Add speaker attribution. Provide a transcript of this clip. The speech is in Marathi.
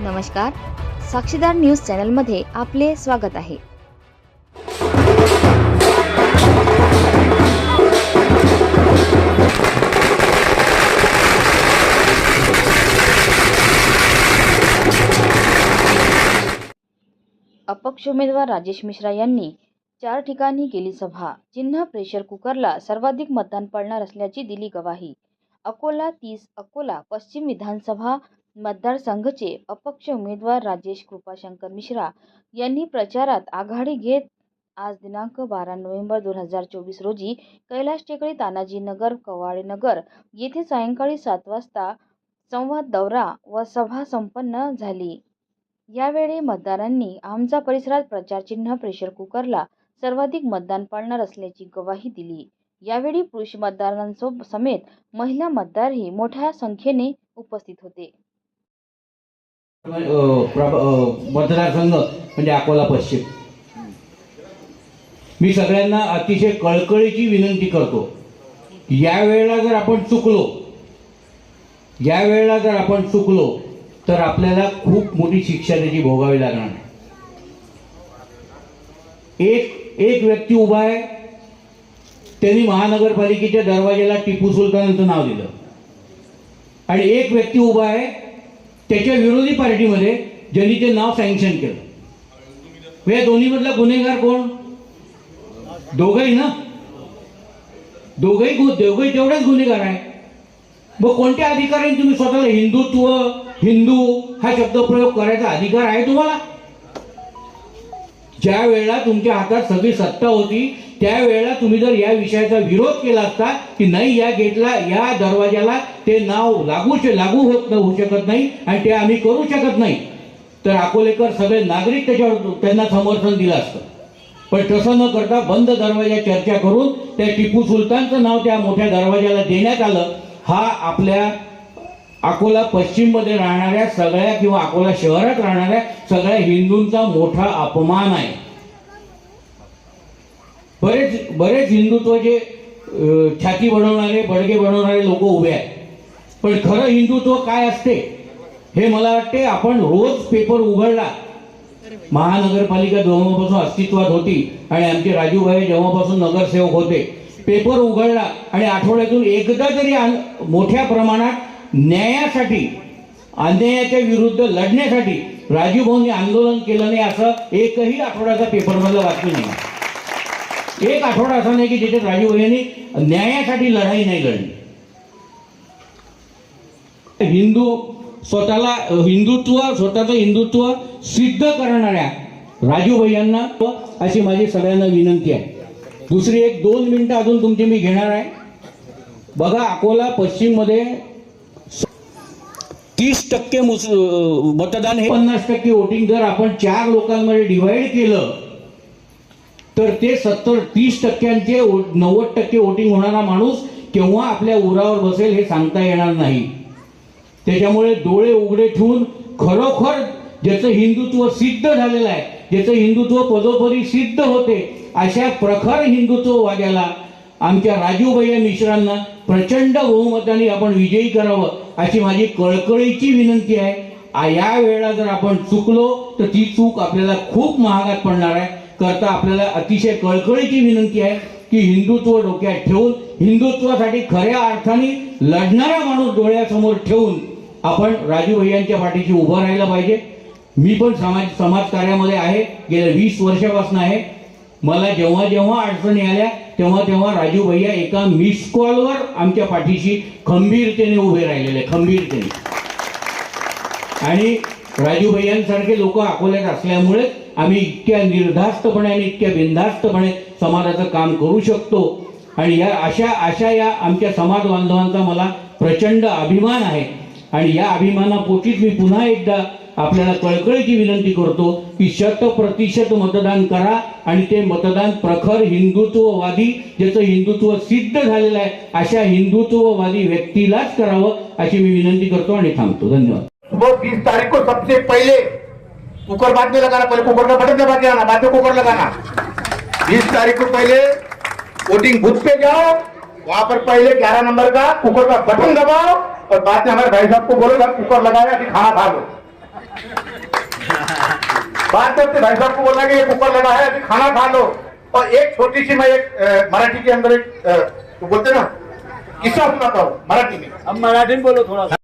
Speaker 1: नमस्कार. साक्षीदार न्यूज चॅनलमध्ये आपले स्वागत आहे. अपक्ष उमेदवार राजेश मिश्रा यांनी चार ठिकाणी केली सभा. चिन्ह प्रेशर कुकरला सर्वाधिक मतदान पडणार असल्याची दिली गवाही. अकोला तीस अकोला पश्चिम विधानसभा मतदारसंघचे अपक्ष उमेदवार राजेश कृपाशंकर मिश्रा यांनी प्रचारात आघाडी घेत आज दिनांक बारा नोव्हेंबर दोन हजार चोवीस रोजी कैलास टेकडी तानाजीनगर कवाडेनगर येथे सायंकाळी सात वाजता संवाद दौरा व सभा संपन्न झाली. यावेळी मतदारांनी आमचा परिसरात प्रचारचिन्ह प्रेशर कुकरला सर्वाधिक मतदान पडणार असल्याची गवाही दिली. यावेळी पुरुष मतदारांसोब समेत महिला मतदारही मोठ्या संख्येने उपस्थित होते.
Speaker 2: मतदारसंघ म्हणजे अकोला पश्चिम. मी सगळ्यांना अतिशय कळकळीची विनंती करतो. या वेळेला जर आपण चुकलो या वेळेला जर आपण चुकलो तर आपल्याला खूप मोठी शिक्षा त्याची भोगावी लागणार आहे. एक एक व्यक्ती उभा आहे त्यांनी महानगरपालिकेच्या दरवाजेला टिपू सुलतानांचं नाव दिलं. आणि एक व्यक्ती उभा आहे त्याच्या विरोधी पार्टीमध्ये ज्यांनी ते नाव सँक्शन केलं. या दोन्ही मधला गुन्हेगार कोण? दोघही ना? दोघही गु- दोघही तेवढेच गुन्हेगार आहे. मग कोणत्या अधिकाराने तुम्ही स्वतःला हिंदुत्व हिंदू हा शब्द प्रयोग करायचा अधिकार आहे तुम्हाला? ज्या वेळेला तुमच्या हातात सगळी सत्ता होती त्यावेळेला तुम्ही जर या विषयाचा विरोध केला असता की नाही या गेटला या दरवाजाला ते नाव लागू लागू होत होऊ शकत नाही आणि ते आम्ही करू शकत नाही. तर अकोलेकर सगळे नागरिक त्याच्यावर त्यांना समर्थन दिलं असतं. पण तसं न करता बंद दरवाजा चर्चा करून त्या टिपू सुलतानचं नाव त्या मोठ्या दरवाजाला देण्यात आलं. हा आपल्या अकोला पश्चिममध्ये राहणाऱ्या सगळ्या किंवा अकोला शहरात राहणाऱ्या सगळ्या हिंदूंचा मोठा अपमान आहे. बरेच बरेच हिंदुत्व जे छाती बनवणारे बडगे बनवणारे लोक उभे आहेत. पण खरं हिंदुत्व काय असते? हे मला वाटते आपण रोज पेपर उघडला. महानगरपालिका जेव्हापासून अस्तित्वात होती आणि आमचे राजूभाई जेव्हापासून नगरसेवक होते पेपर उघडला आणि आठवड्यातून एकदा तरी मोठ्या प्रमाणात न्यायासाठी अन्यायाच्या विरुद्ध लढण्यासाठी राजूभाऊंनी आंदोलन केलं नाही असं एकही आठवड्याचा पेपरमधलं वाचलं नाही. एक आठवडा असा नाही की ज्याच्यात राजूभाई यांनी न्यायासाठी लढाई नाही लढली. हिंदू स्वतःला हिंदुत्व स्वतःचं हिंदुत्व सिद्ध करणाऱ्या राजू यांना अशी माझी सगळ्यांना विनंती आहे. दुसरी एक दोन मिनिटं अजून तुमची मी घेणार आहे. बघा अकोला पश्चिममध्ये तीस टक्के मुस मतदान हे पन्नास टक्के वोटिंग जर आपण चार लोकांमध्ये डिवाइड केलं तर ते सत्तर तीस टक्क्यांचे नव्वद टक्के वोटिंग होणारा माणूस केव्हा आपल्या उरावर बसेल हे सांगता येणार नाही. त्याच्यामुळे डोळे उघडे ठेवून खरोखर ज्याचं हिंदुत्व सिद्ध झालेलं आहे ज्याचं हिंदुत्व पदोपदी सिद्ध होते अशा प्रखर हिंदुत्ववाद्याला आमच्या राजूभैया मिश्रांना प्रचंड बहुमताने आपण विजयी करावं अशी माझी कळकळीची विनंती आहे. या वेळेला जर आपण चुकलो तर ती चूक आपल्याला खूप महागात पडणार आहे. करता आपल्याला अतिशय कळकळीची विनंती आहे की हिंदुत्व डोक्यात ठेवून हिंदुत्वासाठी खऱ्या अर्थाने लढणारा माणूस डोळ्यासमोर ठेवून आपण राजू भैयांच्या पाठीशी उभं राहिलं पाहिजे. मी पण समाज समाज कार्यामध्ये आहे. गेल्या वीस वर्षापासून आहे. मला जेव्हा जेव्हा अडचणी आल्या तेव्हा तेव्हा राजू भैया एका मिस कॉलवर आमच्या पाठीशी खंबीरतेने उभे राहिलेले खंबीरतेने. आणि राजू भैयांसारखे लोक अकोल्यात असल्यामुळे आम्ही इतक्या निर्धास्तपणे आणि इतक्या बिनधास्तपणे समाजाचं काम करू शकतो. आणि या अशा अशा या आमच्या समाज बांधवांचा मला प्रचंड अभिमान आहे. आणि या अभिमानापोटीच मी पुन्हा एकदा आपल्याला कळकळीची विनंती करतो की शत प्रतिशत मतदान करा आणि ते मतदान प्रखर हिंदुत्ववादी ज्याचं हिंदुत्व सिद्ध झालेलं आहे अशा हिंदुत्ववादी व्यक्तीलाच करावं अशी मी विनंती करतो आणि थांबतो. धन्यवाद.
Speaker 3: सुबह बीस तारीख को सबसे पहले कुकर बाद में लगाना पहले कुकर का बटन दबा के आना बाद में कुकर लगाना. बीस तारीख को पहले वोटिंग बूथ पे जाओ वहां पर पहले ग्यारह नंबर का कुकर का बटन दबाओ और बाद में हमारे भाई साहब को बोलो कुकर लगाया कि खाना खा लो? बात करते भाई साहब को बोला कि ये कुकर लगा है अभी खाना खा लो। और एक छोटी सी मैं एक मराठी के अंदर एक तो बोलते ना किस्सा सुनाता हूँ मराठी में।
Speaker 4: अब मराठी में बोलो थोड़ा सा।